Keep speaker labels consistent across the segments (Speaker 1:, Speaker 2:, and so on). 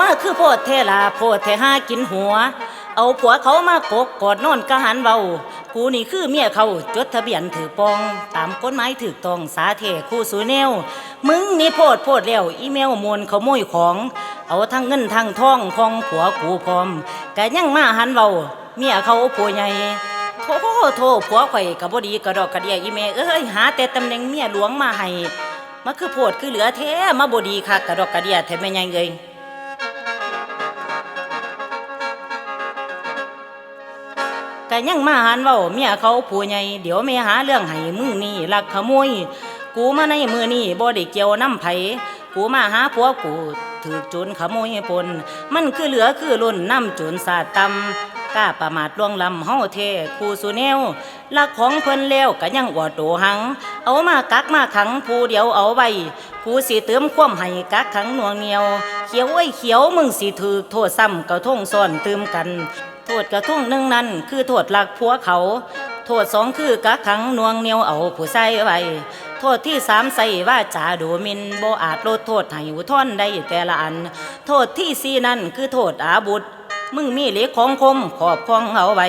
Speaker 1: มาคือโพดเทลาโพดเทหากินหัว เอาผัวเขามากกกอดนอนกะหันเว้ากูนี่คือเมียเขาจดทะเบียนถือปอง ตามกฎหมายถูกต้องสาเทคู่สูแนวมึงนี่โพดโพดแล้วอีเมลมวนขาโมยของ เอาทั้งเงินทั้งทองของผัวกูพร้อมกะยังมาหันเว้าเมียเขาผัวใหญ่โธ่โธ่ผัวข่อยกับ่ดีกระดอกกระเดียอีเมเอ้ยหาแต่ตำแหน่งเมียหลวงมาให้มาคือโพดคือเหลือแท้มาบดีคักกระดอกกระเดียแท้แม่ใหญ่เอ้ย ก็ยังมาหันเว้าเมียเขาผู้ใหญ่เดี๋ยวแม่หาเรื่องให้มึงนี่ลักขโมยกูมาในมือนี่บ่ได้เกี่ยวน้ำไผกูมาหาผัวกูถือโจรขโมยปนมันคือเหลือคือล้นน้ำโจรสาดตำกล้าประมาทล่วงลำเฮาเทกูสุแนวลักของเพิ่นแล้วก็ยังอวดโตหัง เอามากักมาขังผู้เดียวเอาไว้กูสิเติมความให้กักขังหน่วงเหนียว เขียวไอ้เขียวมึงสิถือโทษซ้ำกระทงซ้อนตืมกัน โทษกระทุ่งหนึ่งนั้น คือโทษหลักผัวเขา โทษสองคือกักขังนวงเหนียวเอาผู้ใส่ไว้โทษที่สามใส่ว่าจาดูมินโบอาจลดโทษให้อุทธรณ์ได้แต่ละอัน โทษที่สี่นั่นคือโทษอาบุตรมึงมีเหล็กของคมขอบคล้องเอาไว้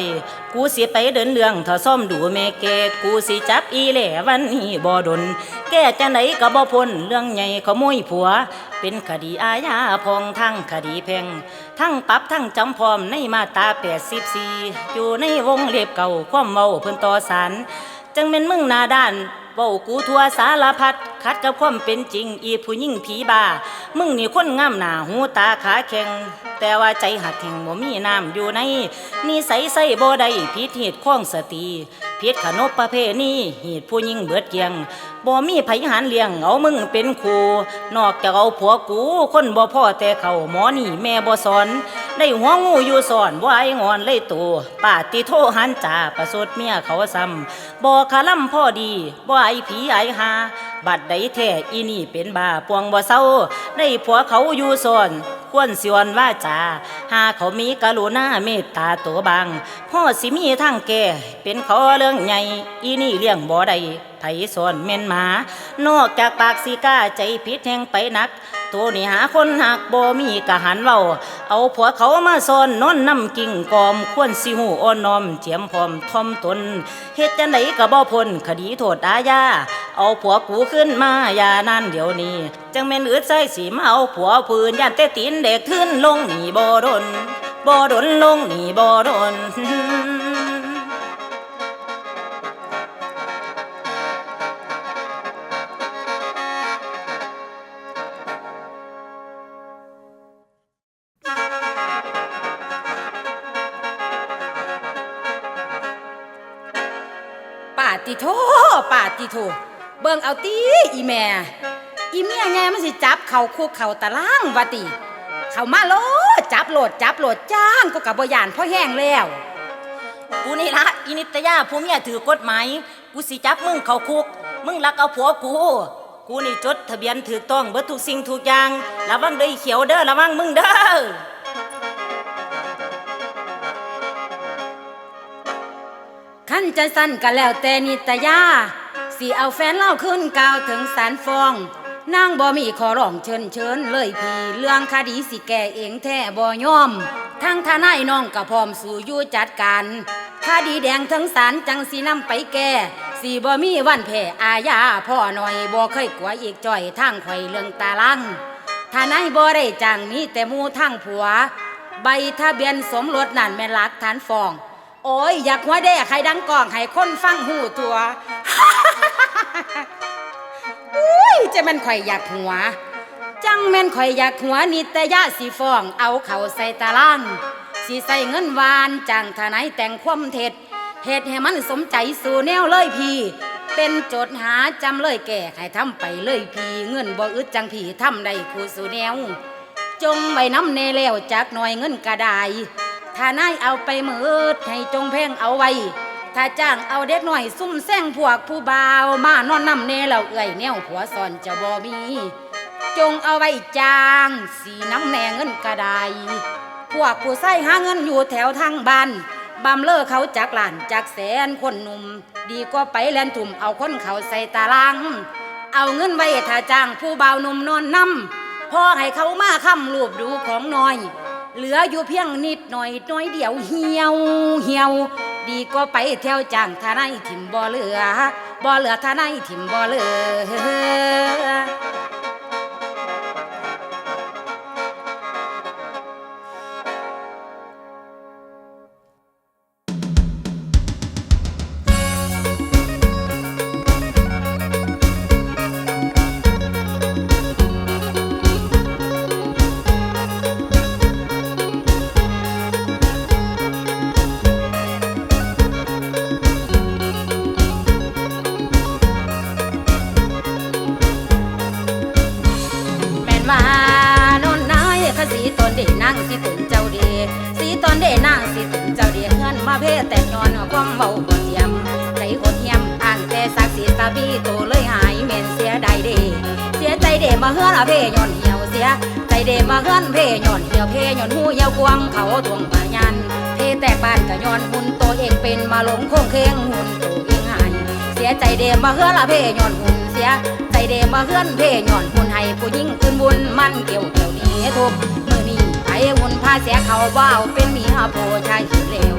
Speaker 1: กูสิไปเดินเรื่องถ้าซ่อมดูแม่แกกูสิจับอีแหล่วันนี้บ่ดน แกจะไหนก็บ่พ้นเรื่องใหญ่ขโมยผัว เป็นคดีอาญาพองทั้งคดีแพ่งทั้งปรับทั้งจำพร้อมในมาตรา84 อยู่ในวงเล็บเก่าความเมาเพิ่นต่อสารจังเป็นมึงนาด้านเว้ากูทัวสารพัดขัดกับความเป็นจริง อีผู้ยิ่งผีบา มึงนี่คนงามหนาหูตาขาแข็ง แต่ว่าใจหักแห่งบ่มีน้ำอยู่ในนิสัยใส่บ่ได้ผิดเหตุข้องสติ ผิดขนบประเพณีเหตุผู้ยิ่งเบิดเกียงบ่มีไผหารเลี้ยงเอามึงเป็นครูนอกจากเอาผัวกู คนบ่พ่อแต่เขาหมอนี่แม่บ่สอน ได้หัวงูอยู่สอนว่าไอ้งอนเลยตัวป้าติโทหันจ่าประสดเมียเขาซ้ำบ่คาล่ำพ่อดีบ่ไอผีไอหาบัดใดแท้อีนี่เป็นบาปวงบ่เศร้าได้ผัวเขาอยู่สอนควรสิวนว่าจาหาเขามีกรุณาเมตตาตัวบางพ่อสิมีทางแก่เป็นเขาเรื่องใหญ่อีนี่เลี้ยงบ่ได้ไผสอนแม่นหมา นอกจากปากสีก้าใจผิดแห่งไปนัก ตัวนี่หาคนหักบ่มีกะหันเว้า เอาผัวเขามาซ่อนนอนน้ำกิ่งกอมควรสิหูอ่อนน้อมเจียมพร้อมทอมตนเฮ็ดจังไดก็บ่พ้นคดีโทษอาญาเอาผัวกูขึ้นมาอย่านั่นเดี๋ยวนี้ จังแม่นอึดใส่สีมาเอาผัวปืนย่านแต่ตีนเด็กขึ้นลงนี่บ่ดนบ่ดนลงนี่บ่ดน
Speaker 2: ติโทปาติโทเบิ่งเอาตีอีแม่ อีเมียไงมันสิจับเขาคุกเขาตารางวาติ เขามาโลดจับโหลดจับโหลดจ้างก็กับบยานพ่อแห้งแล้ว
Speaker 1: กูนี่ละอินิตยาผู้เมียถือกฎหมายกูสิจับมึงเขาคุก มึงลักเอาผัวกู กูนี่จดทะเบียนถูกต้องเบิดทุกสิ่งทุกอย่างระวังเด้อไอ้เขียวเด้อระวังมึงเด้อ
Speaker 2: ขั้นจะสั้นก็แล้วแต่นิตยาสิเอาแฟนเล่าขึ้นกล่าวถึงศาลฟ้องนางบ่มีขอร้องเชิญเชิญเลยพี่เรื่องคดีสิแก่เองแท้บ่ยอม ทั้งทนายน้องก็พร้อมสู่ยู่จัดการคดีแดงทั้งศาลจังสีนำไปแก่สีบ่มีวันแผ่อาญาพ่อหน่อยบ่เคยกลัวอีกจ่อยทางข่อยเรื่องตาลังทนายบ่ได้จ้างมีแต่มูทั้งผัว ใบทะเบียนสมรสนั่นแม่ลักฐานฟ้อง โอ้ย อยากหัวแด่ใครดังกล่องให้คนฟังหูตัวอุ้ยจะแม่นข่อยอยากหัว จังแม่นข่อยอยากหัวนิตยาสีฟอง เอาเข่าใส่ตารางสีใส่เงินวานจังทนายแต่งความเท็จเหตุให้มันสมใจสู่แนวเลยพี่ เป็นโจทย์หาจำเลยแก่ให้ทำไปเลยพี่เงินบ่อึดจังพี่ทำได้คู่สู่แนว จงไว้น้ำเนแล้วจากหน่อยเงินกระได ถ้านายเอาไปมืดให้จงแพ่งเอาไว้ ถ้าจ้างเอาเด็กหน่อยซุ่มแซงพวกผู้บ่าวมานอนน้ำเนแล้วเอื่อยแนวผัวซอนจะบ่มี จงเอาไว้จ้างสีน้ำแหนงเงินกระไดพวกผู้ใส่หาเงินอยู่แถวทางบ้านบำเลอเขาจากหลานจากแสนคนหนุ่ม ดีกว่าไปแลนถุ่มเอาคนเขาใส่ตาราง เอาเงินไว้ถ้าจ้างผู้บ่าวหนุ่มนอนน้ำพอให้เขามาค้ำรูปดูของน้อย เหลืออยู่เพียงนิดหน่อยน้อยเดียวเหี่ยวเหี่ยว ดีก็ไปเที่ยวจ้างทนายถิ่มบ่เหลือบ่เหลือทนายถิ่มบ่เหลือ สิตาบีโตเลยหายเหม่นเสียใดเดเสียใจเดมาเฮือนเพย้อนเหี่ยวเสียใจเดมาเฮือนเพย้อนเหี่ยวเพย้อนหูเหี่ยวควงเขาทวงปายันเพแตกบ้านก็ย้อนหุ่นตัวเองเป็นมาหลงคงเคงหุ่นตัวเองหายเสียใจเดมาเฮือนละเพย้อนหุ่นเสียใจเดมาเฮือนเพย้อนหุ่นให้ผู้หญิงอื่นบุญมันเกี่ยวเกี่ยวนี้ทุกมือนี้ไปหุ่นพาเสียเขาว่าวเป็นมียโพชายขี้เลว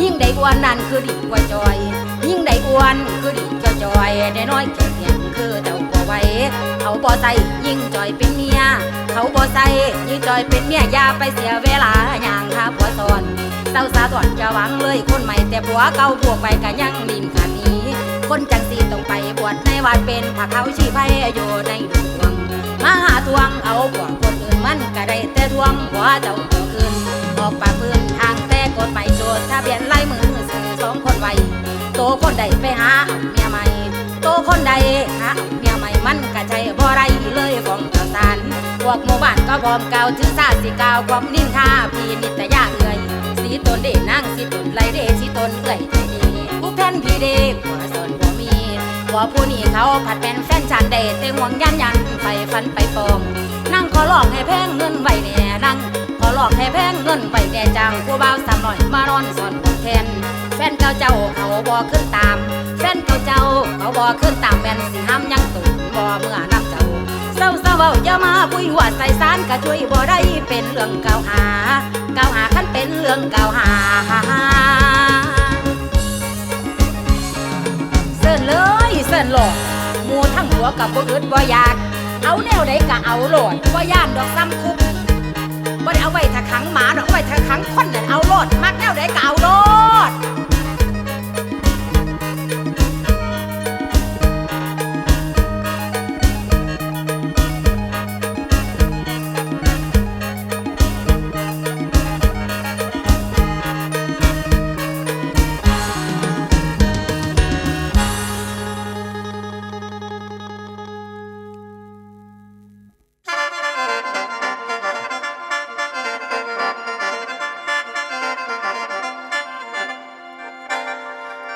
Speaker 2: ยิ่งได้อ้วนนั่นคือดีกว่าจอย ยิ่งได้อ้วนคือดี จอยได้น้อยแก่เพียงคือเจ้าบ่ไวเขาบ่ใส่ยิ่งจอยเป็นเมีย เขาบ่ใส่ยิ่งจอยเป็นเมียอย่าไปเสียเวลาอย่างหาผัวซ้อนเศร้าสาตอนจะหวังเลยคนใหม่แต่ผัวเก่าพวกไปก็ยังดินขาดนี้ คนจังสีต้องไปบวชในวัดเป็นพระเขาชีพายอยู่ในดวงมาหาทวงเอาพวกคนอื่นมันก็ได้แต่ทวงหัวเจ้าตัวอื่นออกปากพื้นทางแต่กฎหมายโจทย์ทะเบียนลายมือสื่อสองคนไว้ คนใดไปหาเมียใหม่โตคนใดหาเมียใหม่มันก็ใจบ่ไรเลยของเจ้าสารพวกหมู่บ้านก็พร้อมเก่าถือซาสิกาวความนินทาพี่นิตยาเอื่อยสีตนเดนั่งสีตนไรเดสีตนเอื่อยใจดีผู้แทนพี่เดผัวสอนบ่มีว่าผู้นี้เขาผัดเป็นแฟนฉันได้แต่ห่วงยันยันไปฟันไปปองนั่งขอหลอกให้แพงเงินไว้แน่นั่งขอหลอกให้แพงเงินไว้แน่จังผู้บ่าวสามหน่อยมานอนสอนคนแทน แฟนเก่าเจ้าเขาบ่ขึ้นตาม แฟนเก่าเจ้าเขาบ่ขึ้นตามแม่นสิห้ามยังตุนบ่เมื่อนำเจ้าเศร้าเศร้าเว้าอย่ามาคุยหัวใส่สารก็ช่วยบ่ได้เป็นเรื่องเก่าหาเก่าหาคันเป็นเรื่องเก่าหาเสิร์นเลยเสิร์นหลดหมูทั้งหัวกับบ่อึดบ่อยากเอาแนวใดก็เอาโหลดบ่ย่านดอกซ้ำคุกบ่ได้เอาไว้ถ้าขังหมาดอกเอาไว้ถ้าขังคนนั่นเอาโลดมักแนวใดก็เอาโลด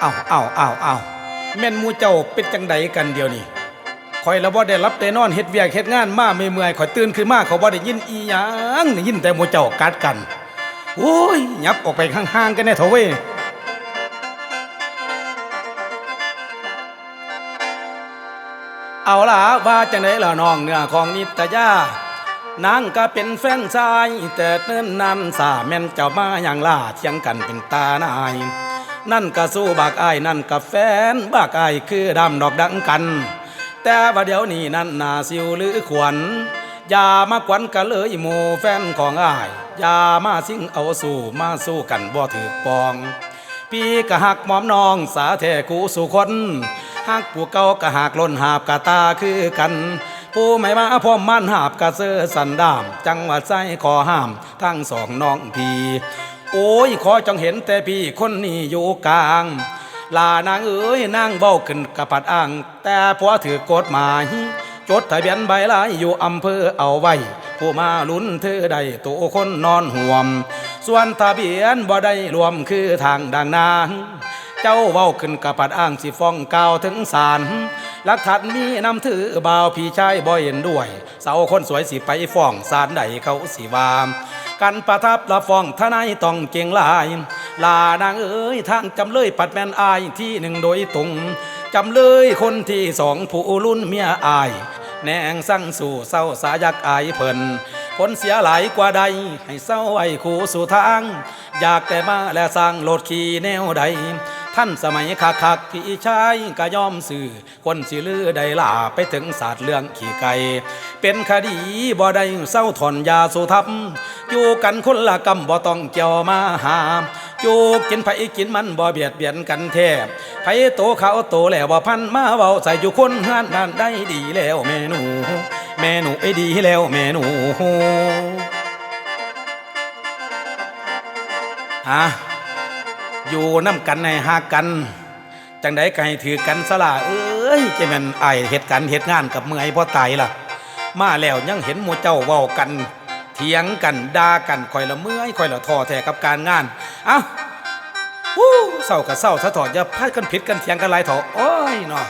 Speaker 3: เอาเอาเอาเอาแม่นมูเจ้าเป็นจังใดกันเดียวนี่คอยละบ่ได้รับได้นอนเฮ็ดเวียกเฮ็ดงานมาเมื่อยๆคอยตื่นขึ้นมาเขาบ่ได้ยินอีหยังได้ยินแต่มูเจ้ากัดกัน โอ้ยยับออกไปห่างๆกันแน่เถอะเว้ยเอาล่ะว่าจังไดล่ะน้องเนื้อของนิตยานางก็เป็นแฟนชายแต่เนิ่นนานสาแม่นเจ้ามาอย่างล่าเทียงกันเป็นตานาย นั่นก็สู้บากอายนั่นกับแฟนบากอายคือดำดอกดังกัน แต่ว่าเดี๋ยวนี้นั่นนาสิวหรือขวัญอย่ามาขวัญกันเลยหมู่แฟนของอายอย่ามาสิงเอาสู่มาสู้กันบ่ถือปอง พี่ก็หักหมอมน้องสาแท้กูสู่คนหักผู้เก่าก็หักล้นหาบกะตาคือกันผู้ไม่มาพร้อมมันหาบกะเซอสันดาม จังหวัดใจขอห้าม ทั้งสองน้องพี่ โอ้ยขอจังเห็นแต่พี่คนนี้อยู่กลางลานางเอ้ยนางเบ้าขึ้นกระปัดอ่าง แต่ผัวถือกฎหมาย จดทะเบียนใบลายอยู่อำเภอเอาไว้ ผู้มาลุ้นเธอได้ตัวคนนอนห่วม ส่วนทะเบียนบ่ได้รวมคือทางดังนาง เจ้าเว้าขึ้นกระปัดอ้างสิฟ้องกล่าวถึงศาล ลักฐานมีนำถือบ่าวพี่ชายบ่เห็นด้วย สาวคนสวยสิไปฟ้องศาลใดเขาสิวามกันประทับละฟ้องทนายต้องเก่งลาย ลานางเอ้ยทางจำเลยปัดแมนอายที่หนึ่งโดยตรงจำเลยคนที่สองผู้รุ่นเมียอาย แนงสั่งสู่เศร้าสายักอายเพิ่นผลเสียหลายกว่าใด ให้เศร้าไว้คู่สู่ทาง อยากแต่มาและสร้างโลดขี่แนวใด ท่านสมัยคักคักพี่ชายก็ยอมสื่อ คนสิลือได้ลาไปถึงศาสตร์เรื่องขี่ไก่เป็นคดีบ่ได้เศร้าถอนยาสุทับอยู่กันคนละกำบ่ต้องเกี่ยวมาหาอยู่กินไผกินมันบ่เบียดเบียนกันแทบไผโตเขาโตแล้วบ่พันมาเว้าใส่อยู่คนเฮือนนั่นได้ดีแล้วแม่หนูแม่หนูไอ้ดีแล้วแม่หนูฮะ อยู่น้ำกันในหากกัน จังไดก็ให้ถือกันสละเอ้ยจะแม่นไอเหตุการณ์เหตุงานกับเมื่อยพอตายล่ะ มาแล้วยังเห็นหมู่เจ้าเว้ากัน เถียงกันด่ากันคอยละเมื่อยคอยละท้อแท้กับการงานเอ้าวู้เศร้ากับเศร้าสะถอดอย่าพาดกันผิดกันเถียงกันหลายเถอะโอ้ยเนาะ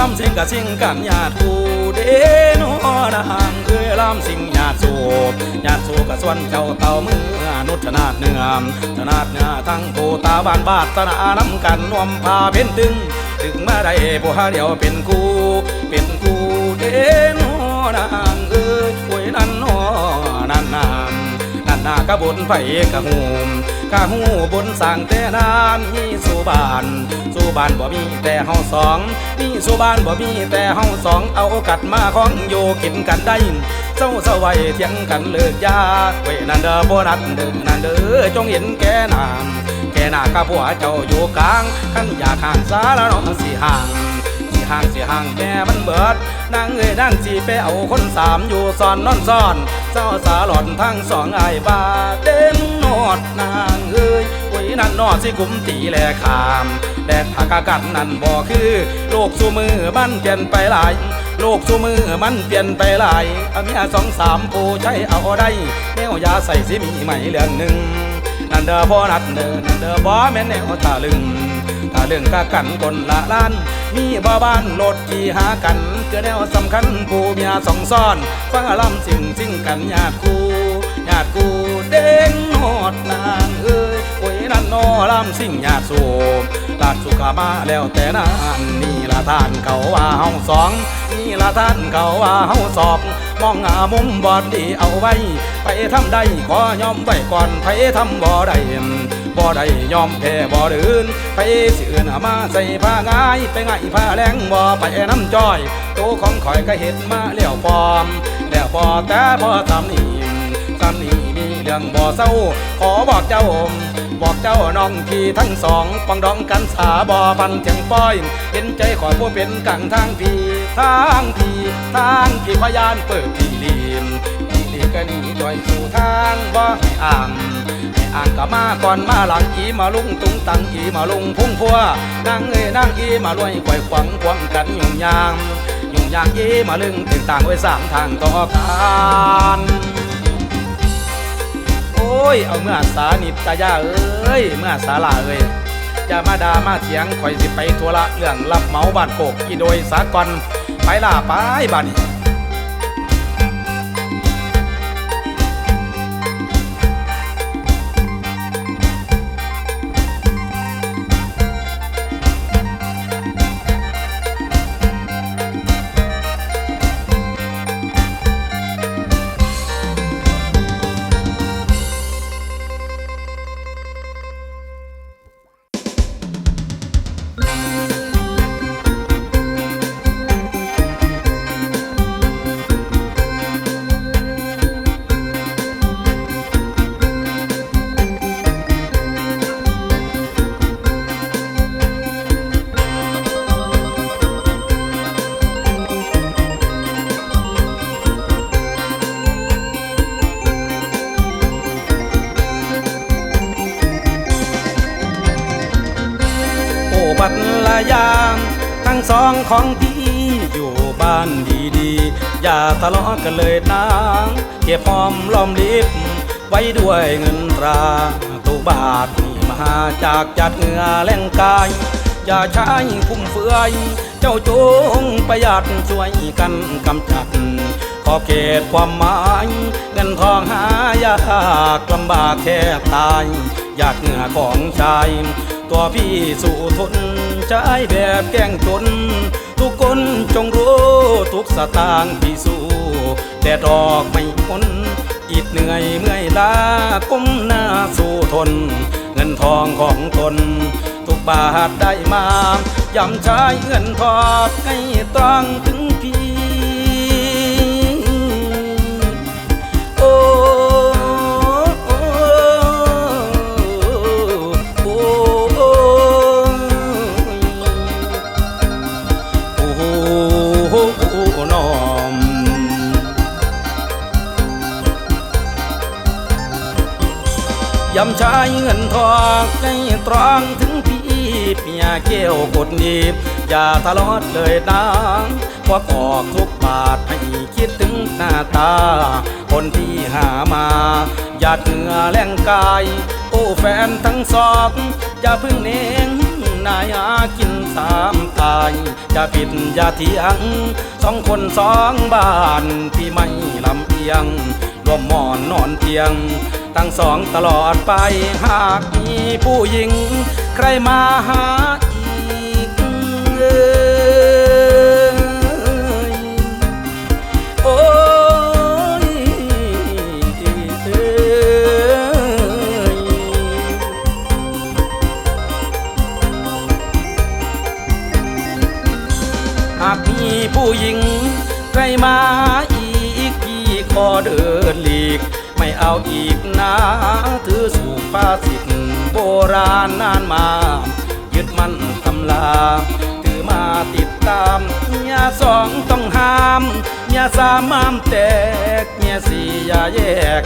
Speaker 3: ลำสิงกับสิงกันญาติกูเด้นอนางเอ้ยลำสิงญาติสูบญาติสูบกับส่วนเจ้าเต่ามือนุชนาดเนื้อชนาดเนื้อทั้งโกตาบานบาดตนาน้ำกันนวมพาเพ็นตึง ถึงมาได้ผู้หาเดียวเป็นกูเป็นกูเด้นอนางเอ้ยโอ้ยนั่นนอนั่นนามนั่นนากะบุญไผกะหูม ข้าหูบนสั่งแต่นานมีสุบานสุบานบ่มีแต่เฮาสอง มีสุบานบ่มีแต่เฮาสอง เอากัดมาของอยู่กินกันได้เจ้าเสาไว้เถียงกันเลิกยาเว้นันเด้อบ่นัดเด้อนันเด้อจงเห็นแก่นามแก่หน้ากับผัวเจ้าอยู่กลางขันอยากห่างสาแล้วน้องสิห่าง ห่างสิห่างแม่มันเบิดนางเอ้ยนางสิไปเอาคนสามอยู่ซ่อนนอนซ่อนเจ้าสาหล่อนทั้งสองไอ้ายบาเด่นนอดนางเอ้ยโอ้ยนั่นนอดสิกุมตีแลขามแดดผักกันนั่นบ่คือ โลกสู่มือมันเปลี่ยนไปหลายโลกสู่มือมันเปลี่ยนไปหลายเอาเมียสองสามผู้ใช้เอาได้แนวยาใส่สิมีไหมเรื่องหนึ่งนั่นเด้อพ่อนัดเด้อนั่นเด้อบ่แม่นแนวตาลึงถ้าเรื่องกะกันคนละล้าน มีบ่บ้านโลดกี่หากันเกือแนวสำคัญผู้เมียสองซ้อนฟังอารมสิ่งสิ่งกันญาติกูญาติกูเด้งโนดนางเอ้ยโอ้ยนั่นนอลำสิ่งญาติสูบลาดสุขามาแล้วแต่นานนี่ละท่านเขาว่าเฮาสองนี่ละท่านเขาว่าเฮาสอบมองหามุมบอดดีเอาไว้ ไปทำได้ขอยอมไว้ก่อนไปทำบ่ได้ บ่ได้ยอมแพ้บ่เดินไปสิเอื่นมาใส่ผ้าง่ายไปง่ายผ้าแรงบ่ไปน้ำจ้อยโตของข่อยก็เห็นมาแล้วฟอมแล้วพอแต่พอทำนี่ทำนี่มีเรื่องบ่เศร้า ขอบอกเจ้าบอกเจ้าน้องพี่ทั้งสองปังดองกันสาบ่พันเทียงป้อยเห็นใจขอผู้เป็นกลางทางพี่ทางพี่ทางพี่พยานเปิดพี่ลีมพี่ลีก็นีด้อยสู่ทางบ่ให้อ่าง อ่างก็มาก่อนมาหลังอีมาลุงตุงตังอีมาลุงพุ่งพัวนางเอ้ยนางอีมาลอยไขว่ขวังควงกันยุ่งยางยุ่งยางอีมาลึงตึงต่างไว้สามทางต่อกันโอ้ยเอาเมื่อสานิตายาเอ้ยเมื่อสาลาเอ้ยจะมาดามาเถียงข่อยสิไปทัวละเรื่องรับเมาบ้านโกกกี่โดยสากลไปล่าไปบ้านนี้ สองของพี่อยู่บ้านดีๆ อย่าทะเลาะกันเลยนะเก็บหอมล้อมลิบไว้ด้วยเงินตราตุบาทนี่มาจากจัดเหงื่อแรงกาย อย่าใช้ฟุ่มเฟือย เจ้าจงประหยัดช่วยกันกำจัด ขอบเขตความหมาย เงินทองหายากลำบากแทบตาย อยากเหงื่อของชาย ตัวพี่สู่ทน ใช้แบบแก้งจน ทุกคนจงรู้ทุกสตางค์ที่สู้แต่ดอกไม่พ้นอิดเหนื่อยเมื่อยล้าก้มหน้าสู้ทน เงินทองของตน ทุกบาทได้มายำใช้เงินทอดให้ตรังถึงพี่ ยำใช้เงินทองให้ตรองถึงพี่เมียเกี้ยวกดหนีบอย่าทะเลาะเลยนะควักออกทุกบาทให้คิดถึงหน้าตา คนที่หามาหยาดเหงื่อแรงกาย โอ้แฟนทั้งสองอย่าพึ่งเน้งนายหากินสามตายอย่าผิดอย่าเถียงสองคนสองบ้านที่ไม่ลำเอียง รวมหมอนนอนเตียง ตั้งสองตลอดไปหากมีผู้หญิง ใครมาหาอีก ไม่เอาอีกนะถือสู่ภาษิตโบราณนานมา ยึดมั่นตำลาถือมาติดตามเมียสองต้องห้ามเมียสามห้ามแตกเมียสี่อย่าแยก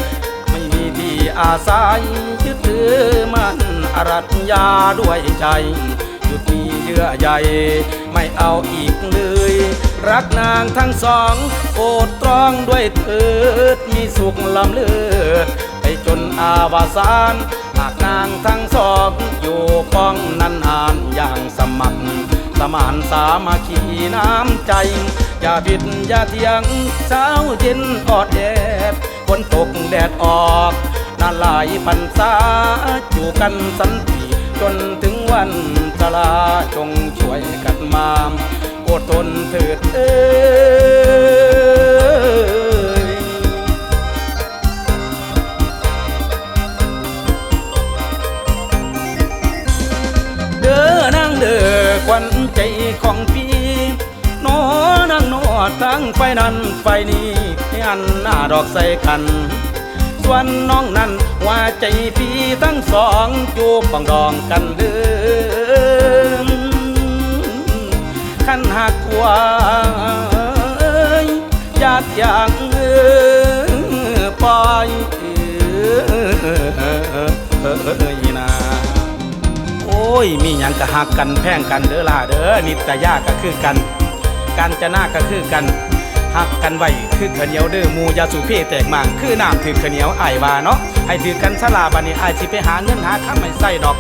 Speaker 3: ไม่มีที่อาศัยยึดถือมันอรัญญาด้วยใจ หยุดมีเยื่อใยไม่เอาอีกเลย รักนางทั้งสองโอดตรองด้วยเถิดมีสุขลำเลิศไปจนอาวสานหากนางทั้งสองอยู่ป้องนันนานอย่างสมัครสมานสามัคคีน้ำใจ อย่าผิดอย่าเถียงเช้าเย็นออดแดดฝนตกแดดออกนาหลายพรรษาอยู่กันสันติจนถึงวันชราจงช่วยกันมา ดทนเถิดเอ้ยเด้อนางเด้อควันใจของพี่นอนางนอทั้งไฟนั้นไฟนี้ให้อันหน้าดอกใส่กันส่วนน้องนั้นว่าใจพี่ทั้งสองจูบบังดองกันเด้อ ขันหักว่าญาติอย่างเออปล่อยเออนะโอ้ย มีหยังกะหักกันแพ่งกันเด้อล่ะเด้อนิตยาก็คือกันการจะหน้าก็คือกันหักกันไว้คือขเหนียวเด้อมูยาสูเพ่แตกมางคือน้ำถือขเหนียวไอวาเนาะให้ถือกันสลาบัดนี้ไอสิไปหาเงินหาข้าไม่ใส่ดอก